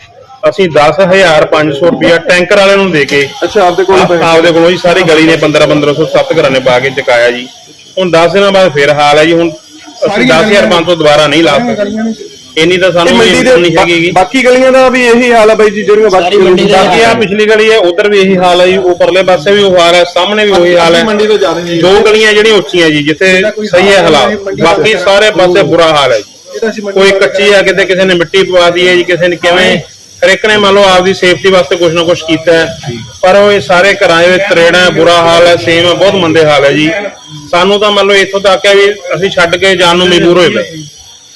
E: ਅਸੀਂ 10500 ਰੁਪਇਆ ਟੈਂਕਰ ਵਾਲਿਆਂ ਨੂੰ ਦੇ ਕੇ
A: ਅੱਛਾ ਆਪਦੇ ਕੋਲ
E: ਆਪ- ਆਪਦੇ ਕੋਲੋਂ ਜੀ ਸਾਰੀ ਗਲੀ ਨੇ 15 1500 ਸੱਤ ਘਰਾਂ ਨੇ ਪਾ ਕੇ ਚੁਕਾਇਆ ਜੀ। ਹੁਣ 10 ਦਿਨਾਂ ਬਾਅਦ ਫੇਰ ਹਾਲ ਹੈ ਜੀ ਹੁਣ ਅਸੀਂ 10500 ਦੁਬਾਰਾ ਨਹੀਂ ਲਾ ਸਕਦੇ। ਇੰਨੀ ਤਾਂ ਸਾਨੂੰ
A: ਮੰਡੀ
E: ਨਹੀਂ ਹੈਗੀ
A: ਬਾਕੀ ਗਲੀਆਂ ਦਾ ਵੀ ਇਹੀ ਹਾਲ ਹੈ ਬਾਈ ਜੀ ਜਿਹੜੀਆਂ ਬਾਕੀ
E: ਬਾਕੀ ਆ ਪਿਛਲੀ ਗਲੀ ਹੈ ਉਧਰ ਵੀ ਇਹੀ ਹਾਲ ਹੈ ਜੀ ਉਹ ਪਰਲੇ ਪਾਸੇ ਵੀ ਉਹ ਹਾਲ ਹੈ ਸਾਹਮਣੇ ਵੀ ਉਹੀ ਹਾਲ ਹੈ।
A: ਮੰਡੀ ਤੋਂ ਜ਼ਿਆਦਾ ਨਹੀਂ
E: ਦੋ ਗਲੀਆਂ ਜਿਹੜੀਆਂ ਉੱਚੀਆਂ ਜੀ ਜਿੱਥੇ ਸਹੀ ਹੈ ਹਾਲਾਤ। ਬਾਕੀ ਸਾਰੇ ਪਾਸੇ ਬੁਰਾ ਹਾਲ ਹੈ ਜੀ। ਕੋਈ ਕੱਚੀ ਆ ਕਿਤੇ ਕਿਸੇ ਨੇ ਮਿੱਟੀ ਪਵਾ ਦੀ ਹੈ ਜੀ ਕਿਸੇ ਨੇ ਕਿਵੇਂ ਹਰ ਇੱਕ ਨੇ ਮੰਨ ਲਓ ਆਪਦੀ ਸੇਫਟੀ ਵਾਸਤੇ ਕੁਝ ਨਾ ਕੁਝ ਕੀਤਾ ਹੈ। ਪਰ ਉਹ ਇਹ ਸਾਰੇ ਘਰਾਂ ਦੇ ਵਿੱਚ ਤਰੇੜਾ ਹੈ, ਬੁਰਾ ਹਾਲ ਹੈ ਸੇਮ ਹੈ, ਬਹੁਤ ਮੰਦੇ ਹਾਲ ਹੈ ਜੀ। ਸਾਨੂੰ ਤਾਂ ਮੰਨ ਲਓ ਇੱਥੋਂ ਤੱਕ ਹੈ ਵੀ ਅਸੀਂ ਛੱਡ ਕੇ ਜਾਣ ਨੂੰ ਮਜਬੂਰ ਹੋਏ ਪਏ।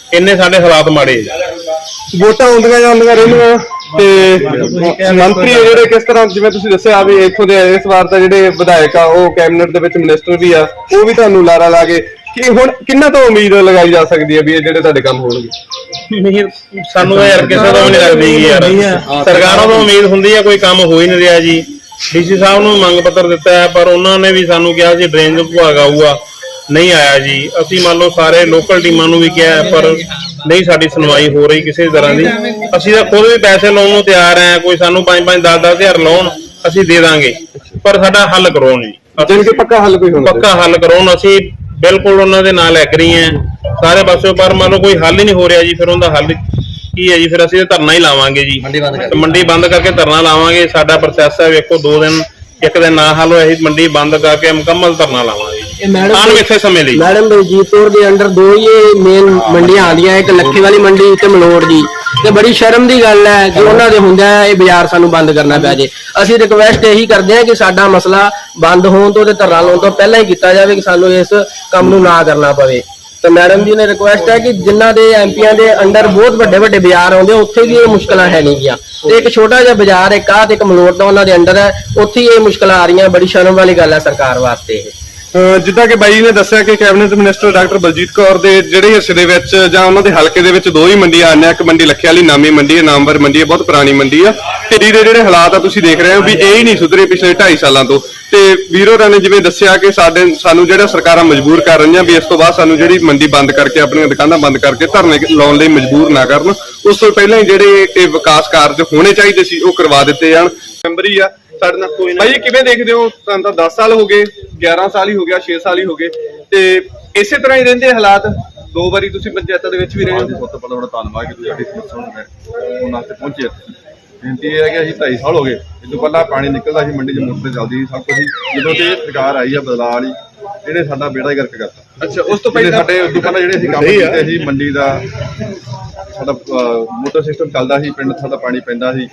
E: ਇੰਨੇ ਸਾਡੇ ਹਾਲਾਤ ਮਾੜੇ ਹੈ ਜੀ
A: ਵੋਟਾਂ ਆਉਂਦੀਆਂ ਜਾਂਦੀਆਂ ਰਹਿੰਦੀਆਂ ਤੇ ਮੰਤਰੀ ਆ ਜਿਹੜੇ ਕਿਸ ਤਰ੍ਹਾਂ ਜਿਵੇਂ ਤੁਸੀਂ ਦੱਸਿਆ ਵੀ ਇੱਥੋਂ ਦੇ ਇਸ ਵਾਰ ਤਾਂ ਜਿਹੜੇ ਵਿਧਾਇਕ ਆ, ਉਹ ਕੈਬਨਿਟ ਦੇ ਵਿੱਚ ਮਿਨਿਸਟਰ ਵੀ ਆ, ਉਹ ਵੀ ਤੁਹਾਨੂੰ ਲਾਰਾ ਲਾ ਕੇ ਕਿ ਹੁਣ ਕਿੰਨਾ ਤੋਂ ਉਮੀਦ ਲਗਾਈ ਜਾ ਸਕਦੀ ਹੈ ਵੀ ਇਹ ਜਿਹੜੇ ਤੁਹਾਡੇ ਕੰਮ ਹੋਣਗੇ?
E: ਉਮੀਦ ਸਾਨੂੰ ਤਾਂ ਯਾਰ ਕਿਸੇ ਤੋਂ ਵੀ ਨਹੀਂ ਲੱਗਦੀ ਗੀ ਯਾਰ ਸਰਕਾਰਾਂ ਤੋਂ ਉਮੀਦ ਹੁੰਦੀ ਹੈ ਕੋਈ ਕੰਮ ਹੋ ਹੀ ਨਹੀਂ ਰਿਹਾ ਜੀ। ਡੀਸੀ ਸਾਹਿਬ ਨੂੰ ਮੰਗ ਪੱਤਰ ਦਿੱਤਾ ਹੈ ਪਰ ਉਹਨਾਂ ਨੇ ਵੀ ਸਾਨੂੰ ਕਿਹਾ ਸੀ ਡਰੇਨ ਵਿਭਾਗ ਆਊਗਾ ਨਹੀਂ ਆਇਆ ਜੀ। ਅਸੀਂ ਮੰਨ ਲਓ ਸਾਰੇ ਲੋਕਲ ਟੀਮਾਂ ਨੂੰ ਵੀ ਕਿਹਾ ਹੈ, ਪਰ ਨਹੀਂ ਸਾਡੀ ਸੁਣਵਾਈ ਹੋ ਰਹੀ ਕਿਸੇ ਤਰ੍ਹਾਂ ਦੀ। ਅਸੀਂ ਤਾਂ ਖੁਦ ਵੀ ਪੈਸੇ ਲਾਉਣ ਨੂੰ ਤਿਆਰ ਹਾਂ ਕੋਈ ਸਾਨੂੰ 5-5 10-10 ਹਜ਼ਾਰ ਲਾਉਣ ਅਸੀਂ ਦੇ ਦਾਂਗੇ। ਪਰ ਸਾਡਾ ਹੱਲ ਕਰਵਾਉਣ ਜੀ।
A: ਜਾਣੀ ਕਿ ਪੱਕਾ ਹੱਲ ਕੋਈ ਹੋਣਾ
E: ਪੱਕਾ ਹੱਲ ਕਰਾਉਣ ਅਸੀਂ ਬਿਲਕੁਲ ਉਹਨਾਂ ਦੇ ਨਾਲ ਐਗਰੀ ਹਾਂ। ਸਾਰੇ ਪਾਸਿਓਂ ਪਰ ਮੰਨ ਲਓ ਕੋਈ ਹੱਲ ਹੀ ਨਹੀਂ ਹੋ ਰਿਹਾ ਜੀ ਫਿਰ ਉਹਦਾ ਹੱਲ ਕੀ ਹੈ ਜੀ? ਫਿਰ ਅਸੀਂ ਧਰਨਾ ਹੀ ਲਾਵਾਂਗੇ ਜੀ। ਮੰਡੀ ਬੰਦ ਕਰਕੇ। ਧਰਨਾ ਲਾਵਾਂਗੇ। ਸਾਡਾ ਪ੍ਰੋਸੈਸ ਹੈ ਵੇਖੋ ਦੋ ਦਿਨ ਇੱਕ ਦਿਨ ਨਾ ਹੱਲ ਹੋਇਆ ਅਸੀਂ ਮੰਡੀ ਬੰਦ ਕਰਕੇ ਮੁਕੰਮਲ ਧਰਨਾ ਲਾਵਾਂਗੇ
B: ਇਹ ਮੈਡਮ
E: ਆਣ ਵੇਖੇ ਸਮੇਂ ਲਈ।
B: ਮੈਡਮ ਬਲਜੀਤਪੁਰ ਦੇ ਅੰਡਰ ਦੋ ਹੀ ਮੇਨ ਮੰਡੀਆਂ ਆਉਂਦੀਆਂ ਇੱਕ ਲੱਖੀ ਵਾਲੀ ਮੰਡੀ ਤੇ ਮਲੋੜ ਦੀ ਤੇ ਬੜੀ ਸ਼ਰਮ ਦੀ ਗੱਲ ਹੈ ਕਿ ਉਹਨਾਂ ਦੇ ਹੁੰਦਾ ਇਹ ਬਾਜ਼ਾਰ ਸਾਨੂੰ ਬੰਦ ਕਰਨਾ ਪੈ ਜੇ। ਅਸੀਂ ਰਿਕਵੈਸਟ ਇਹੀ ਕਰਦੇ ਹਾਂ ਕਿ ਸਾਡਾ ਮਸਲਾ ਬੰਦ ਹੋਣ ਤੋਂ ਤੇ ਧਰਨਾ ਲਾਉਣ ਤੋਂ ਪਹਿਲਾਂ ਹੀ ਕੀਤਾ ਜਾਵੇ ਕਿ ਸਾਨੂੰ ਇਸ ਕੰਮ ਨੂੰ ਨਾ ਕਰਨਾ ਪਵੇ। ਤਾਂ ਮੈਡਮ ਜੀ ਨੇ ਰਿਕੁਐਸਟ ਹੈ ਕਿ ਜਿਨ੍ਹਾਂ ਦੇ ਐਮਪੀਆਂ ਦੇ ਅੰਡਰ ਬਹੁਤ ਵੱਡੇ ਵੱਡੇ ਬਾਜ਼ਾਰ ਆਉਂਦੇ ਉੱਥੇ ਵੀ ਇਹ ਮੁਸ਼ਕਲਾਂ ਹੈ ਨਹੀਂ ਗਿਆ। ਤੇ ਇੱਕ ਛੋਟਾ ਜਿਹਾ ਬਾਜ਼ਾਰ ਇੱਕ ਆਹ ਤੇ ਇੱਕ ਮਲੋਟ ਦਾ ਉਹਨਾਂ ਦੇ ਅੰਡਰ ਹੈ, ਉੱਥੇ ਹੀ ਇਹ ਮੁਸ਼ਕਲਾਂ ਆ ਰਹੀਆਂ, ਬੜੀ ਸ਼ਰਮ ਵਾਲੀ ਗੱਲ ਹੈ ਸਰਕਾਰ ਵਾਸਤੇ ਇਹ।
A: ਜਿੱਦਾਂ ਕਿ ਬਾਈ ਨੇ ਦੱਸਿਆ ਕਿ cabinet minister doctor Baljit Kaur ਦੇ ਜਿਹੜੇ ਹਿੱਸੇ ਦੇ ਵਿੱਚ ਜਾਂ ਉਹਨਾਂ ਦੇ ਹਲਕੇ ਦੇ ਵਿੱਚ ਦੋ ਹੀ ਮੰਡੀਆਂ ਆਉਂਦੀਆਂ ਇੱਕ ਮੰਡੀ ਲੱਖੇ ਵਾਲੀ ਨਾਮੀ ਮੰਡੀ ਹੈ ਨਾਮਵਰ ਮੰਡੀ ਹੈ ਬਹੁਤ ਪੁਰਾਣੀ ਮੰਡੀ ਆ। ਤੇ ਦੇ ਜਿਹੜੇ ਹਾਲਾਤ ਆ ਤੁਸੀਂ ਦੇਖ ਰਹੇ ਹੋ ਵੀ ਇਹ ਹੀ ਨਹੀਂ ਸੁਧਰੇ ਪਿਛਲੇ 2.5 ਸਾਲਾਂ ਤੋਂ। ਤੇ ਵੀਰੋ ਰਾਂ ਨੇ ਜਿਵੇਂ ਦੱਸਿਆ ਕਿ ਸਾਡੇ ਸਾਨੂੰ ਜਿਹੜਾ ਸਰਕਾਰਾਂ ਮਜਬੂਰ ਕਰ ਰਹੀਆਂ ਵੀ ਇਸ ਤੋਂ ਬਾਅਦ ਸਾਨੂੰ ਜਿਹੜੀ ਮੰਡੀ ਬੰਦ ਕਰਕੇ, ਆਪਣੀਆਂ ਦੁਕਾਨਾਂ ਬੰਦ ਕਰਕੇ ਧਰਨੇ ਲਾਉਣ ਲਈ ਮਜਬੂਰ ਨਾ ਕਰਨ। ਉਸ ਤੋਂ ਪਹਿਲਾਂ ਹੀ ਜਿਹੜੇ ਇਹ ਵਿਕਾਸ ਕਾਰਜ ਹੋਣੇ ਚਾਹੀਦੇ ਸੀ ਉਹ ਕਰਵਾ ਦਿੱਤੇ ਜਾਣ। ਮੈਂਬਰੀ ਆ ਸਾਡੇ ਨਾਲ ਕੋਈ ਭਾਈ ਕਿਵੇਂ ਦੇਖਦੇ ਹੋ? ਤੁਹਾਨੂੰ ਤਾਂ 10 ਸਾਲ ਹੋ ਗਏ 11 ਸਾਲ ਹੀ ਹੋ ਗਿਆ 6 ਸਾਲ ਹੀ ਹੋ ਗਏ। ਤੇ ਇਸੇ ਤਰ੍ਹਾਂ ਹੀ ਰਹਿੰਦੇ ਹਾਲਾਤ? ਦੋ ਵਾਰੀ ਤੁਸੀਂ ਪੰਚਾਇਤਾਂ ਦੇ ਵਿੱਚ ਵੀ ਰਹੇ ਹੋ।
F: ਸਭ ਤੋਂ ਪਹਿਲਾਂ ਤੁਹਾਡਾ ਧੰਨਵਾਦ ਕਿ ਤੁਸੀਂ ਸਾਡੀ ਸਮੱਸਿਆ ਨੂੰ ਉਹਨਾਂ ਤੇ ਪਹੁੰਚੇ। ਬੇਨਤੀ ਇਹ ਹੈ ਕਿ ਅਸੀਂ 2.5 ਸਾਲ ਹੋ ਗਏ ਇਹ ਤੋਂ ਪਹਿਲਾਂ ਪਾਣੀ ਨਿਕਲਦਾ ਸੀ ਮੰਡੀ 'ਚ ਮੋਟਰ ਚੱਲਦੀ ਸੀ ਸਭ ਕੁਝ। ਜਦੋਂ ਤੇ ਇਹ ਸਰਕਾਰ ਆਈ ਆ ਬਦਲਾਅ ਵਾਲੀ ਇਹਨੇ ਸਾਡਾ ਬੇੜਾ ਹੀ ਗਰਕ ਕਰਤਾ।
A: ਅੱਛਾ ਉਸ ਤੋਂ
F: ਪਹਿਲੇ
A: ਪਹਿਲਾਂ
F: ਸਾਡੇ ਉਦੋਂ ਪਹਿਲਾਂ ਜਿਹੜੇ ਅਸੀਂ ਕੰਮ ਕੀਤੇ ਸੀ ਮੰਡੀ ਦਾ ਸਾਡਾ ਮੋਟਰ ਸਿਸਟਮ ਚੱਲਦਾ ਸੀ ਪਿੰਡ ਸਾਡਾ ਪਾਣੀ ਪੈਂਦਾ ਸੀ।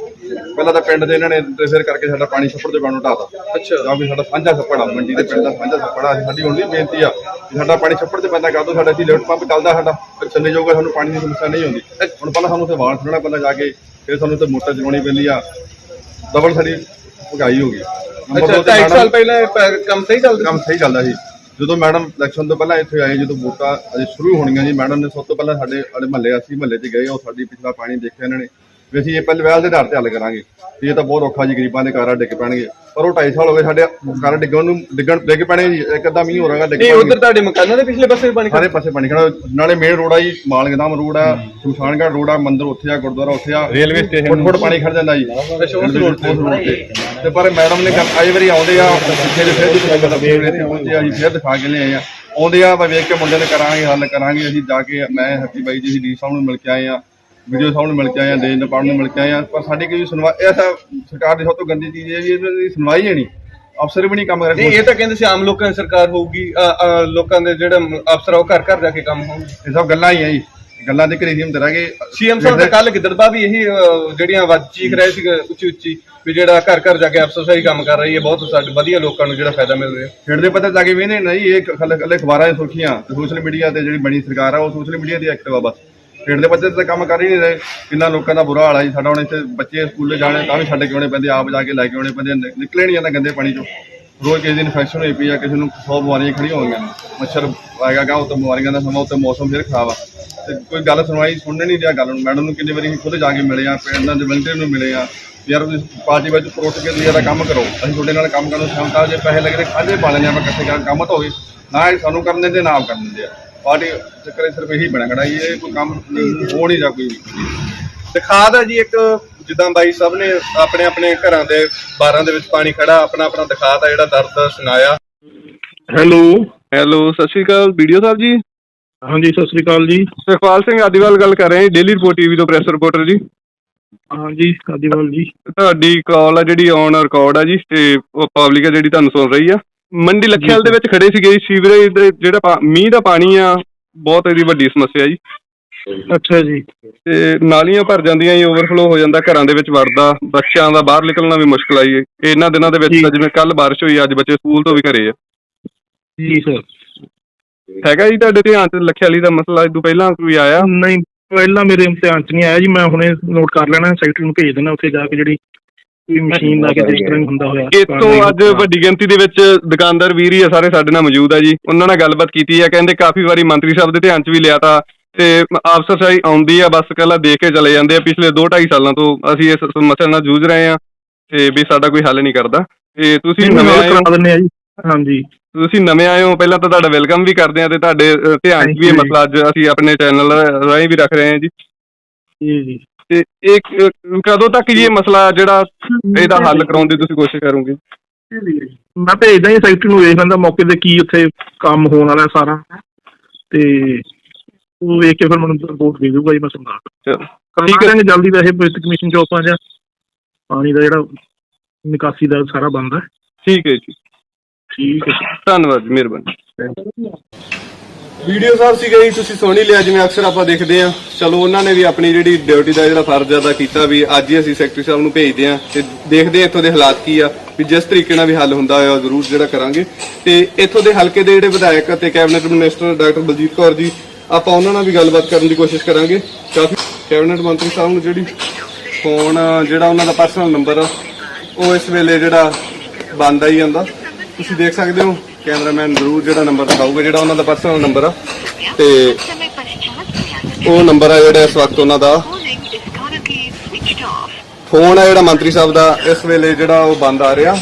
F: ਪਹਿਲਾਂ ਤਾਂ ਪਿੰਡ ਦੇ ਇਹਨਾਂ ਨੇ ਇੰਟਰਫੇਅਰ ਕਰਕੇ ਸਾਡਾ ਪਾਣੀ ਛੱਪੜ ਦੇ ਪਾਣੀ ਢਾਤਾ
A: ਅੱਛਾ।
F: ਜਾਂ ਵੀ ਸਾਡਾ ਸਾਂਝਾ ਛੱਪੜ ਆ ਮੰਡੀ ਦੇ ਪਿੰਡ ਦਾ ਸਾਂਝਾ ਛੱਪੜ ਆ ਸਾਡੀ ਹੁਣ ਵੀ ਬੇਨਤੀ ਆ ਕਿ ਸਾਡਾ ਪਾਣੀ ਛੱਪੜ ਤੇ ਪੈਂਦਾ ਕਰ ਦਿਓ ਸਾਡਾ ਇੱਥੇ ਲਿਫਟ ਪੰਪ ਚੱਲਦਾ ਸਾਡਾ। ਚੱਲੇ ਜਾਊਗਾ ਸਾਨੂੰ ਪਾਣੀ ਦੀ ਸਮੱਸਿਆ ਨਹੀਂ ਹੁੰਦੀ। ਹੁਣ ਪਹਿਲਾਂ ਸਾਨੂੰ ਉੱਥੇ ਵਾਲ ਸੁਣਨਾ ਪੈਂਦਾ ਜਾ ਕੇ ਫਿਰ ਸਾਨੂੰ ਉੱਥੇ ਮੋਟਰ ਚਲਾਉਣੀ ਪੈਂਦੀ ਆ। ਡਬਲ ਸਾਡੀ ਭਗਾਈ ਹੋ ਗਈ ਨੰਬਰ
A: ਅੱਛਾ
F: ਦੋ ਤੇ
A: 2.5
F: ਮੈਡਮ-
A: ਸਾਲ ਪਹਿਲਾਂ ਇਹ ਪ- ਕੰਮ ਸਹੀ ਚੱਲਦਾ
F: ਕੰਮ ਸਹੀ ਚੱਲਦਾ ਸੀ। ਜਦੋਂ ਮੈਡਮ ਇਲੈਕਸ਼ਨ ਤੋਂ ਪਹਿਲਾਂ ਇੱਥੇ ਆਏ ਜਦੋਂ ਵੋਟਾਂ ਅਜੇ ਸ਼ੁਰੂ ਹੋਣੀਆਂ ਜੀ ਮੈਡਮ ਨੇ ਸਭ ਤੋਂ ਪਹਿਲਾਂ ਸਾਡੇ ਸਾਡੇ ਮਹੱਲੇ ਅਸੀਂ ਮਹੱਲੇ 'ਚ ਗਏ ਉਹ ਸਾਡੀ ਪਿਛਲਾ ਪਾਣੀ ਦੇਖਿਆ ਇਹਨਾਂ ਨੇ। ਵੀ ਅਸੀਂ ਇਹ ਪਹਿਲੇ ਵੈਲ ਦੇ ਆਧਾਰ ਤੇ ਹੱਲ ਕਰਾਂਗੇ ਵੀ ਇਹ ਤਾਂ ਬਹੁਤ ਔਖਾ ਜੀ ਗਰੀਬਾਂ ਦੇ ਘਰ ਡਿੱਗ ਪੈਣਗੇ। ਪਰ ਉਹ 2.5 ਸਾਲ ਹੋ ਗਏ ਸਾਡੇ ਘਰ ਡਿੱਗਣ ਨੂੰ ਡਿੱਗਣ ਡਿੱਗ ਪੈਣੇ ਜੀ ਇੱਕ ਅੱਧਾ ਮੀਂਹ ਹੋ ਰਿਹਾ ਡਿੱਗ
A: ਨਹੀਂ। ਉਧਰ ਤੁਹਾਡੇ ਮਕਾਨਾਂ ਦੇ ਪਿਛਲੇ ਪਾਸੇ ਵੀ ਪਾਣੀ
F: ਸਾਰੇ ਪਾਸੇ ਪਾਣੀ ਖੜਾ ਨਾਲੇ ਮੇਨ ਰੋਡ ਆ ਜੀ ਮਾਲਗਨਾਮ ਰੋਡ ਆ ਸ਼ਮਸ਼ਾਨਗੜ੍ਹ ਰੋਡ ਆ ਮੰਦਿਰ ਉੱਥੇ ਆ ਗੁਰਦੁਆਰਾ ਉੱਥੇ ਆ। ਰੇਲਵੇ ਸਟੇਸ਼ਨ ਫੁੱਟ ਫੁੱਟ ਪਾਣੀ ਖੜ ਜਾਂਦਾ ਜੀ।
A: ਉਸ ਤੇ।
F: ਤੇ। ਤੇ ਪਰ ਮੈਡਮ ਨੇ ਆਏ ਵਾਰੀ ਆਉਂਦੇ ਆ ਪਿੱਛੇ ਦੇ ਫਿਰ ਤੁਸੀਂ ਗੱਲ ਇੱਥੇ ਪਹੁੰਚੇ ਆ ਜੀ ਫਿਰ ਦਿਖਾ ਕੇ ਲਿਆਏ ਆ। ਆਉਂਦੇ ਆ ਮੈਂ ਵੇਖ ਕੇ ਮੁੰਡੇ ਨੇ ਕਰਾਂਗੇ ਹੱਲ ਕਰਾਂਗੇ ਅਸੀਂ ਜਾ ਕੇ ਮੈਂ ਹੈਪੀ ਬਾਈ ਜੀ ਡੀ ਸਾਹਿਬ ਨੂੰ ਮਿਲ ਕੇ ਆਏ ਆ। ਵੀਡੀਓ ਸਾਹਿਬ ਨੂੰ ਮਿਲ ਕੇ ਆਏ ਆ ਨਪਾਲ ਨੂੰ ਮਿਲ ਕੇ ਆਏ ਆ। ਪਰ ਸਾਡੀ ਕੋਈ ਸੁਣਵਾਈ ਇਹ ਤਾਂ ਸਰਕਾਰ ਦੀ ਸਭ ਤੋਂ ਗੰਦੀ ਚੀਜ਼ ਹੈ ਜੀ ਇਹਨਾਂ ਦੀ ਸੁਣਵਾਈ ਹੈ ਨਹੀਂ। ਅਫਸਰ ਵੀ ਨਹੀਂ ਕੰਮ ਕਰ
A: ਨਹੀਂ ਇਹ ਤਾਂ ਕਹਿੰਦੇ ਸੀ ਆਮ ਲੋਕਾਂ ਦੀ ਸਰਕਾਰ ਹੋਊਗੀ ਲੋਕਾਂ ਦੇ ਜਿਹੜੇ ਅਫਸਰ ਉਹ ਘਰ ਘਰ ਜਾ ਕੇ ਕੰਮ ਹੋਣਗੇ
F: ਇਹ ਸਭ ਗੱਲਾਂ ਹੀ ਆ ਜੀ। ਗੱਲਾਂ ਦੇ ਘਰੇ ਹੀ ਹਮ ਕਰਾਂਗੇ
A: ਸੀਐਮ ਸਾਹਿਬ ਤਾਂ ਕੱਲ ਗਿੱਦੜਬਾ ਵੀ ਇਹੀ ਜਿਹੜੀਆਂ ਵੱਜ ਚੀਖ ਰਹੇ ਸੀ ਉੱਚੀ ਉੱਚੀ ਵੀ ਜਿਹੜਾ ਘਰ ਘਰ ਜਾ ਕੇ ਅਫਸਰਸ਼ਾਹੀ ਕੰਮ ਕਰ ਰਹੀ ਹੈ ਬਹੁਤ ਸਾਡੇ ਵਧੀਆ ਲੋਕਾਂ ਨੂੰ ਜਿਹੜਾ ਫਾਇਦਾ ਮਿਲ ਰਿਹਾ।
F: ਖੇਡ ਦੇ ਪਤਾ ਜਾ ਕੇ ਵੇਨੇ ਨਹੀਂ ਇਹ ਕੱਲੇ ਅਖਬਾਰਾਂ 'ਚ ਸੁਰਖੀਆਂ ਸੋਸ਼ਲ ਮੀਡੀਆ ਤੇ ਜਿਹੜੀ ਬਣੀ ਸਰਕਾਰ ਆ ਉਹ ਸੋਸ਼ਲ ਮੀਡੀਆ ਦੀ ਐਕਟਿਵ ਆ ਬਸ। ਪਿੰਡ ਦੇ ਬੱਚੇ ਤੇ ਤਾਂ ਕੰਮ ਕਰ ਹੀ ਨਹੀਂ ਰਹੇ। ਕਿੰਨਾ ਲੋਕਾਂ ਦਾ ਬੁਰਾ ਹਾਲ ਆ ਜੀ। ਸਾਡਾ ਹੁਣ ਇੱਥੇ ਬੱਚੇ ਸਕੂਲੇ ਜਾਣੇ, ਤਾਂ ਵੀ ਛੱਡ ਕੇ ਆਉਣੇ ਪੈਂਦੇ, ਆਪ ਜਾ ਕੇ ਲੈ ਕੇ ਆਉਣੇ ਪੈਂਦੇ, ਨਿ- ਨਿਕਲੇ ਨਹੀਂ ਜਾਂਦਾ ਗੰਦੇ ਪਾਣੀ ਚੋਂ। ਰੋਜ਼ ਕਿਸੇ ਦੀ ਇਨਫੈਕਸ਼ਨ ਹੋਈ ਪਈ ਆ, ਕਿਸੇ ਨੂੰ 100 ਬਿਮਾਰੀਆਂ ਖੜੀਆਂ ਹੋਈਆਂ ਮੱਛਰ ਆਏਗਾ ਗਾ ਉਹ ਬਿਮਾਰੀਆਂ ਦਾ ਸਮਾਂ, ਉੱਤੇ ਮੌਸਮ ਫਿਰ ਖਰਾਬ ਆ। ਤੇ ਕੋਈ ਗੱਲ ਸੁਣਵਾਈ, ਸੁਣਨ ਨਹੀਂ ਰਿਹਾ ਗੱਲ ਨੂੰ। ਮੈਡਮ ਨੂੰ ਕਿੰਨੀ ਵਾਰੀ ਅਸੀਂ ਖੁਦ ਜਾ ਕੇ ਮਿਲੇ ਆ, ਪਿੰਡਾਂ ਦੇ ਵਲੰਟੀਅਰ ਨੂੰ ਮਿਲੇ ਆ। ਵੀ ਯਾਰ ਤੁਸੀਂ ਪਾਰਟੀ ਵਿੱਚ ਪ੍ਰੋਟ ਕੇ ਤੁਸੀਂ ਇਹਦਾ ਕੰਮ ਕਰੋ। ਅਸੀਂ ਤੁਹਾਡੇ ਨਾਲ ਕੰਮ ਕਰਨ ਨੂੰ ਸਹਿਮਤ ਆ, ਜੇ ਪੈਸੇ ਲੱਗਦੇ, ਖਾਦੇ ਪਾ ਲੈਣੇ ਆਪਾਂ ਇਕੱਠੇ ਕਰਕੇ ਕੰਮ ਤਾਂ ਹੋਵੇ। ਨਾ ਇਹ ਸਾਨੂੰ ਕਰਨ ਦਿੰਦੇ, ਨਾ ਆਪ ਕਰਨ ਦਿੰਦੇ ਆ। ਪਾਰਟੀ ਚੱਕਰੇ ਸਿਰਫ ਇਹੀ ਬਣਾ ਖੜਾ ਜੀ, ਇਹ ਕੋਈ ਕੰਮ ਹੋ ਨਹੀਂ ਜਾ। ਕੋਈ
A: ਦਿਖਾ ਦਾ ਜੀ ਇੱਕ ਜਿੱਦਾਂ ਬਾਈ ਸਾਹਿਬ ਨੇ ਆਪਣੇ ਆਪਣੇ ਘਰਾਂ ਦੇ ਬਾਰਾਂ ਦੇ ਵਿੱਚ ਪਾਣੀ ਖੜਾ ਆਪਣਾ ਆਪਣਾ ਦਿਖਾਤਾ ਜਿਹੜਾ ਦਰਦ ਸੁਣਾਇਆ।
E: ਹੈਲੋ।
A: ਹੈਲੋ ਸਤਿ ਸ਼੍ਰੀ ਅਕਾਲ ਵੀਡੀਓ ਸਾਹਿਬ ਜੀ।
E: ਹਾਂਜੀ ਸਤਿ ਸ੍ਰੀ ਅਕਾਲ ਜੀ।
A: ਸੁਖਪਾਲ ਸਿੰਘ ਆਦੀਵਾਲ ਗੱਲ ਕਰ ਰਹੇ ਹਾਂ ਡੇਲੀ ਰਿਪੋਰਟ ਟੀਵੀ ਤੋਂ ਪ੍ਰੈਸ ਰਿਪੋਰਟਰ ਜੀ।
E: ਹਾਂਜੀ ਕਾਦੀਵਾਲ ਜੀ।
A: ਤੁਹਾਡੀ ਕਾਲ ਆ ਜਿਹੜੀ ਔਨ ਰਿਕਾਰਡ ਆ ਜੀ ਤੇ ਪਬਲਿਕ ਆ ਜਿਹੜੀ ਤੁਹਾਨੂੰ ਸੁਣ ਰਹੀ ਆ। ਮੰਡੀ ਲੱਖੇਵਾਲ ਦੇ ਵਿੱਚ ਖੜੇ ਸੀਗੇ ਜੀ, ਸੀਵਰੇਜ ਦੇ ਜਿਹੜਾ ਪਾ- ਮੀਂਹ ਦਾ ਪਾਣੀ ਆ ਬਹੁਤ ਇਹਦੀ ਵੱਡੀ ਸਮੱਸਿਆ ਜੀ।
E: ਅੱਛਾ ਜੀ।
A: ਤੇ ਨਾਲੀਆਂ ਭਰ ਜਾਂਦੀਆਂ ਜੀ ਓਵਰਫਲੋ ਹੋ ਜਾਂਦਾ ਘਰਾਂ ਦੇ ਵਿੱਚ ਵੜਦਾ ਬੱਚਿਆਂ ਦਾ ਬਾਹਰ ਨਿਕਲਣਾ ਵੀ ਮੁਸ਼ਕਲ ਆਈ ਇਹਨਾਂ ਦਿਨਾਂ ਦੇ ਵਿੱਚ
E: ਜੀ।
A: ਤਾਂ ਜਿਵੇਂ ਕੱਲ ਬਾਰਿਸ਼ ਹੋਈ ਅੱਜ ਬੱਚੇ ਸਕੂਲ ਤੋਂ ਵੀ ਘਰੇ ਆ।
E: ਜੀ ਸਰ।
A: ਹੈਗਾ ਜੀ ਤੁਹਾਡੇ ਧਿਆਨ ਚ ਲੱਖੇਵਾਲੀ ਦਾ ਮਸਲਾ ਤੋਂ ਪਹਿਲਾਂ ਕੋਈ ਆਇਆ?
E: ਨਹੀਂ ਪਹਿਲਾਂ ਮੇਰੇ ਇਮਤਿਹਾਨ ਚ ਨਹੀਂ ਆਇਆ ਜੀ ਮੈਂ ਹੁਣੇ ਨੋਟ ਕਰ ਲੈਣਾ ਸੈਕਟਰੀ ਨੂੰ ਭੇਜ ਦੇਣਾ ਉੱਥੇ ਜਾ ਕੇ ਜਿਹੜੀ ਕੋਈ ਮਸ਼ੀਨ ਲਾ ਕੇ ਰਜਿਸਟਰਿੰਗ ਹੁੰਦਾ ਹੋਇਆ।
A: ਇਤੋਂ ਅੱਜ ਵੱਡੀ ਗਿਣਤੀ ਦੇ ਵਿੱਚ ਦੁਕਾਨਦਾਰ ਵੀਰ ਹੀ ਆ ਸਾਰੇ ਸਾਡੇ ਨਾਲ ਮੌਜੂਦ ਆ ਜੀ। ਉਹਨਾਂ ਨਾਲ ਗੱਲਬਾਤ ਕੀਤੀ ਆ ਕਹਿੰਦੇ ਕਾਫੀ ਵਾਰੀ ਮੰਤਰੀ ਸਾਹਿਬ ਦੇ ਧਿਆਨ 'ਚ ਵੀ ਲਿਆ ਤਾਂ ਤੇ ਅਫਸਰਸ਼ਾਹੀ ਆਉਂਦੀ ਆ ਬਸ ਕੱਲਾ ਦੇਖ ਕੇ ਚਲੇ ਜਾਂਦੇ ਆ। ਪਿਛਲੇ 2.5 ਸਾਲਾਂ ਤੋਂ ਅਸੀਂ ਇਸ ਸਮੱਸਿਆ ਨਾਲ ਜੂਝ ਰਹੇ ਆ ਤੇ ਵੀ ਸਾਡਾ ਕੋਈ ਹੱਲ ਨਹੀਂ ਕਰਦਾ। ਤੇ ਤੁਸੀਂ ਨਵੇਂ ਆਏ ਹੋ?
E: ਕਰਾ ਦਿੰਦੇ ਆ ਜੀ। ਹਾਂਜੀ।
A: ਤੁਸੀਂ ਨਵੇਂ ਆਏ ਹੋ? ਪਹਿਲਾਂ ਤਾਂ ਤੁਹਾਡਾ ਵੈਲਕਮ ਵੀ ਕਰਦੇ ਆ ਤੇ ਤੁਹਾਡੇ ਧਿਆਨ 'ਚ ਵੀ ਇਹ ਮਸਲਾ ਅੱਜ ਅਸੀਂ ਆਪਣੇ ਚੈਨਲ ਰਾਹੀਂ ਵੀ ਰੱਖ ਰਹੇ ਹਾਂ ਜੀ।
E: ਜੀ ਜੀ।
A: ਤੇ ਇਹ ਕ- ਕਦੋਂ ਤੱਕ ਇਹ ਮਸਲਾ ਜਿਹੜਾ ਇਹਦਾ ਹੱਲ ਕਰਾਉਣ ਦੀ ਤੁਸੀਂ ਕੋਸ਼ਿਸ਼ ਕਰੋਗੇ?
E: ਮੈਂ ਭੇਜਦਾ ਜੀ ਸੈਕਟਰੀ ਨੂੰ ਵੇਖ ਲੈਂਦਾ ਮੌਕੇ ਤੇ ਕੀ ਉੱਥੇ ਕੰਮ ਹੋਣ ਵਾਲਾ ਸਾਰਾ। ਤੇ ਉਹ ਵੇਖ ਕੇ ਫਿਰ ਮੈਨੂੰ ਰਿਪੋਰਟ ਦੇ ਦੂਗਾ ਜੀ ਮੈਂ ਸਮਝਾ
A: ਚਲੋ।
E: ਠੀਕ ਹੈ। ਜਲਦੀ ਵੈਸੇ ਵਿਤ ਕਮਿਸ਼ਨ ਚੋਂ ਆਪਾਂ ਜਾਂ। ਪਾਣੀ ਦਾ ਜਿਹੜਾ ਨਿਕਾਸੀ ਦਾ ਸਾਰਾ ਬੰਦ ਹੈ।
A: ਠੀਕ ਹੈ ਜੀ।
E: ਠੀਕ ਹੈ
A: ਧੰਨਵਾਦ ਜੀ ਮਿਹਰਬਾਨੀ। ਵੀਡੀਓ ਸਾਹਿਬ ਸੀਗਾ ਜੀ ਤੁਸੀਂ ਸੁਣ ਹੀ ਲਿਆ, ਜਿਵੇਂ ਅਕਸਰ ਆਪਾਂ ਦੇਖਦੇ ਆ ਚਲੋ, ਉਹਨਾਂ ਨੇ ਵੀ ਆਪਣੀ ਜਿਹੜੀ ਡਿਊਟੀ ਦਾ ਜਿਹੜਾ ਫਰਜ਼ ਅਦਾ ਕੀਤਾ ਵੀ ਅੱਜ ਹੀ ਅਸੀਂ ਸੈਕਟਰੀ ਸਾਹਿਬ ਨੂੰ ਭੇਜਦੇ ਆ ਤੇ ਦੇਖਦੇ ਆ ਇੱਥੋਂ ਦੇ ਹਾਲਾਤ ਕੀ ਆ, ਵੀ ਜਿਸ ਤਰੀਕੇ ਨਾਲ ਵੀ ਹੱਲ ਹੁੰਦਾ ਹੋਇਆ ਉਹ ਜ਼ਰੂਰ ਜਿਹੜਾ ਕਰਾਂਗੇ। ਤੇ ਇੱਥੋਂ ਦੇ ਹਲਕੇ ਦੇ ਜਿਹੜੇ ਵਿਧਾਇਕ ਅਤੇ cabinet minister doctor Baljit Kaur ji, ਆਪਾਂ ਉਹਨਾਂ ਨਾਲ ਵੀ ਗੱਲਬਾਤ ਕਰਨ ਦੀ ਕੋਸ਼ਿਸ਼ ਕਰਾਂਗੇ। ਕਾਫੀ ਕੈਬਨਿਟ ਮੰਤਰੀ ਸਾਹਿਬ ਨੂੰ ਜਿਹੜੀ ਫੋਨ, ਜਿਹੜਾ ਉਹਨਾਂ ਦਾ ਪਰਸਨਲ ਨੰਬਰ ਆ, ਉਹ ਇਸ ਵੇਲੇ ਜਿਹੜਾ ਬੰਦ ਆਈ ਜਾਂਦਾ। ਤੁਸੀਂ ਦੇਖ ਸਕਦੇ ਹੋ ਕੈਮਰਾਮੈਨ ਜ਼ਰੂਰ ਜਿਹੜਾ ਨੰਬਰ ਦਿਖਾਊਗਾ, ਜਿਹੜਾ ਉਹਨਾਂ ਦਾ ਪਰਸਨਲ ਨੰਬਰ ਆ। ਤੇ ਉਹ ਨੰਬਰ ਆ ਜਿਹੜਾ ਇਸ ਵਕਤ ਉਹਨਾਂ ਦਾ। ਫੋਨ ਆ ਜਿਹੜਾ ਮੰਤਰੀ ਸਾਹਿਬ ਦਾ, ਇਸ ਵੇਲੇ ਜਿਹੜਾ ਉਹ ਬੰਦ ਆ ਰਿਹਾ।